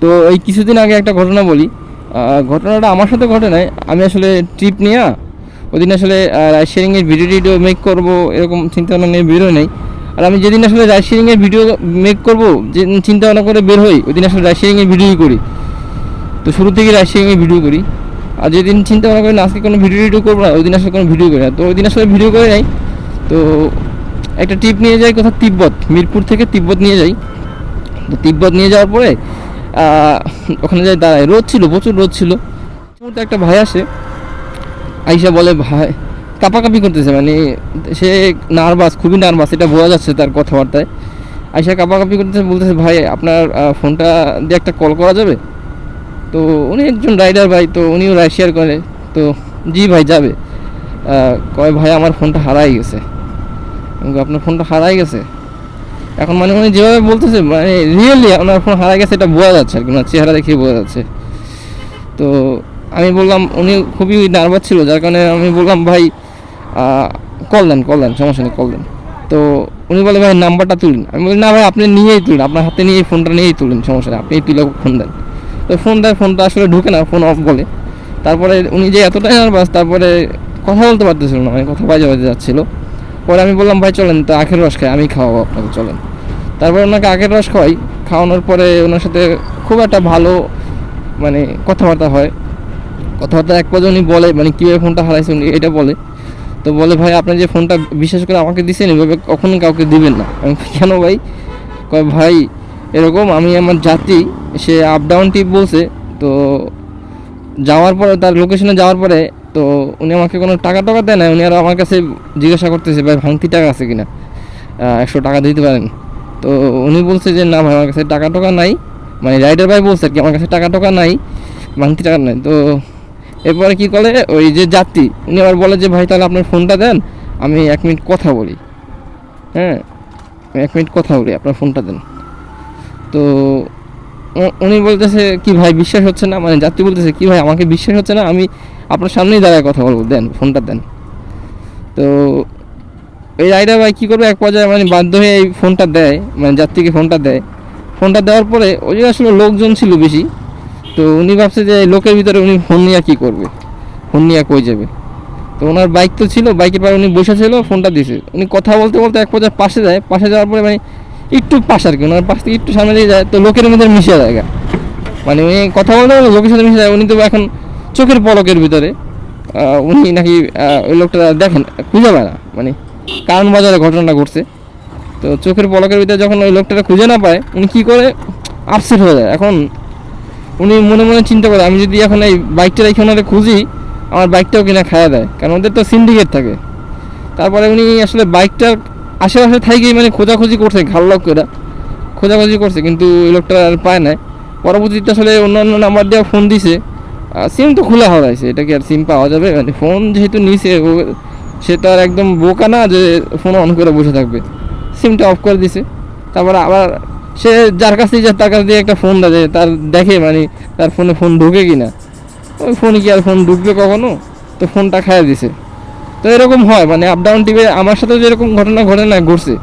তো এই কিছুদিন আগে একটা ঘটনা বলি। ঘটনাটা আমার সাথে ঘটে নাই। আমি আসলে ট্রিপ নিয়ে ওদিন আসলে রাইড শেয়ারিংয়ের ভিডিও টিডিও মেক করব, এরকম চিন্তা ভাবনা নিয়ে বেরোয় নাই। আর আমি যেদিন আসলে রাইড শেয়ারিংয়ের ভিডিও মেক করব যে চিন্তা ভাবনা করে বের হই ওই দিন আসলে রাইড শেয়ারিংয়ের ভিডিওই করি। তো শুরু থেকে রাইড শেয়ারিংয়ের ভিডিও করি। আর যেদিন চিন্তা ভাবনা করি না, আজকে কোনো ভিডিও টিডিও করব না ওই দিন আসলে কোনো ভিডিও করি না। তো ওই দিন আসলে ভিডিও করে নাই। তো একটা ট্রিপ নিয়ে যাই কোথাও, তিব্বত, মিরপুর থেকে তিব্বত নিয়ে যাই। তো তিব্বত নিয়ে যাওয়ার পরে ওখানে যাই দাঁড়ায়, রোদ ছিল, প্রচুর রোদ ছিল। মুহূর্তে একটা ভাই আসে, আইসা বলে, ভাই, কাপাকাপি করতেছে মানে সে নার্ভাস খুবই নার্ভাস এটা বোঝা যাচ্ছে তার কথাবার্তায়। আইসা কাপাকাপি করতেছে, বলতেছে, ভাই, আপনার ফোনটা দিয়ে একটা কল করা যাবে? তো উনি একজন রাইডার ভাই, তো উনিও রাইড শেয়ার করে, তো জি ভাই, যাবে। কয়, ভাই, আমার ফোনটা হারাই গেছে। আপনার ফোনটা হারাই গেছে? এখন মানে উনি যেভাবে বলতেছে মানে রিয়েলি আপনার ফোন হারা গেছে, এটা বোঝা যাচ্ছে আর কি ওনার চেহারা দেখে বোঝা যাচ্ছে। তো আমি বললাম, উনি খুবই নার্ভাস ছিল, যার কারণে আমি বললাম, ভাই কল দেন কল দেন, সমস্যা নেই কল দেন। তো উনি বলে, ভাই নাম্বারটা তুলুন। আমি বলি, না ভাই, আপনি নিয়েই তুলুন, আপনার হাতে নিয়ে ফোনটা নিয়েই তুলুন, সমস্যা নেই আপনি তুলে ফোন দেন। তো ফোন দেয় ফোনটা আসলে ঢুকে না ফোন অফ বলে। তারপরে উনি যে এতটাই নার্ভাস তারপরে কথা বলতে পারতেছিল না মানে কথা বাজে বাজে যাচ্ছিল। পরে আমি বললাম, ভাই, চলেন, তো আখের রস খাই আমি খাওয়াবো আপনাকে, চলেন। তারপরে ওনাকে আখের রস খাওয়াই, খাওয়ানোর পরে ওনার সাথে খুব একটা ভালো মানে কথাবার্তা হয়। কথাবার্তা এক উনি বলে মানে কীভাবে ফোনটা হারাইছে উনি, এটা বলে। তো বলে, ভাই, আপনি যে ফোনটা বিশেষ করে আমাকে দিছেন, এভাবে কখনো কাউকে দিবেন না। আমি কেন ভাই? কয়, ভাই, এরকম আমি আমার যাত্রী সে আপ ডাউন টিপ বলছে, তো যাওয়ার পরে, তার লোকেশনে যাওয়ার পরে তো উনি আমাকে কোনো টাকা টাকা দেয় না উনি আর আমার কাছে জিজ্ঞাসা করতেছে, ভাই, ভাঙতি টাকা আছে কিনা? একশো টাকা দিতে পারেন। তো উনি বলছে যে, না ভাই, আমার কাছে টাকা টাকা নাই। মানে রাইডার ভাই বলছে আর কি, আমার কাছে টাকা টাকা নাই, ভাঙতি টাকা নাই। তো এরপরে কি করে ওই যে যাত্রী, উনি আবার বলে যে, ভাই, তাহলে আপনার ফোনটা দেন, আমি এক মিনিট কথা বলি। হ্যাঁ এক মিনিট কথা বলি, আপনার ফোনটা দেন। তো উনি বলতেছে, কি ভাই, বিশ্বাস হচ্ছে না? মানে যাত্রী বলতেছে, কি ভাই, আমাকে বিশ্বাস হচ্ছে না? আমি আপনার সামনেই দাঁড়ায় কথা বলব, দেন, ফোনটা দেন। তো এই রাইডার ভাই কী করবে? এক পর্যায়ে মানে বাধ্য হয়ে এই ফোনটা দেয় মানে যাত্রীকে ফোনটা দেয়। ফোনটা দেওয়ার পরে ওই আসলে লোকজন ছিল বেশি, তো উনি ভাবছে যে লোকের ভিতরে উনি ফোন নিয়ে কী করবে? ফোন নিয়ে কই যাবে? তো ওনার বাইক তো ছিল, বাইকের পরে উনি বসে ছিল, ফোনটা দিছে উনি কথা বলতে বলতে এক পর্যায়ে পাশে যায়, পাশে যাওয়ার পরে মানে একটু পাশে আর কি, ওনার পাশ থেকে একটু সামনে দিয়ে যায়, তো লোকের মধ্যে মিশে যায় মানে উনি কথা বলতে লোকের সাথে মিশে যায়, উনি তো এখন চোখের পলকের ভিতরে উনি নাকি ওই লোকটা দেখেন, খুঁজে পায় না মানে কারণ বাজারে ঘটনাটা ঘটছে। তো চোখের পলকের ভিতরে যখন ওই লোকটা খুঁজে না পায়, উনি কী করে আপসেট হয়ে যায়। এখন উনি মনে মনে চিন্তা করে, আমি যদি এখন এই বাইকটা ওনারে খুঁজি, আমার বাইকটাও কিনা খাওয়া দেয়, কারণ ওদের তো সিন্ডিকেট থাকে। তারপরে উনি আসলে বাইকটার আশেপাশে থাকেই মানে খোঁজাখুঁজি করছে ঘাল্লক করে, খোঁজাখুঁজি করছে, কিন্তু ওই লোকটা আর পায় না পরবর্তীতে আসলে অন্য অন্য নাম্বার দিয়ে ফোন দিছে। সিম তো খোলা হওয়াইছে এটা কি আর সিম পাওয়া যাবে। মানে ফোন যেহেতু নিছে সে তো আর একদম বোকা না যে ফোন অন করে বসে থাকবে। সিমটা অফ করে দিছে। তারপরে আবার সে যার কাছেই যায় তার কাছ দিয়ে একটা ফোন দেয় তার দেখে মানে তার ফোনে ফোন ঢুকে কিনা। ওই ফোনে কি আর ফোন ঢুকবে কখনো? তো ফোনটা খাইয়ে দিছে। তো এরকম হয় মানে আপ ডাউন টিভি আমার সাথে যেরকম ঘটনা ঘটে না, ঘটছে।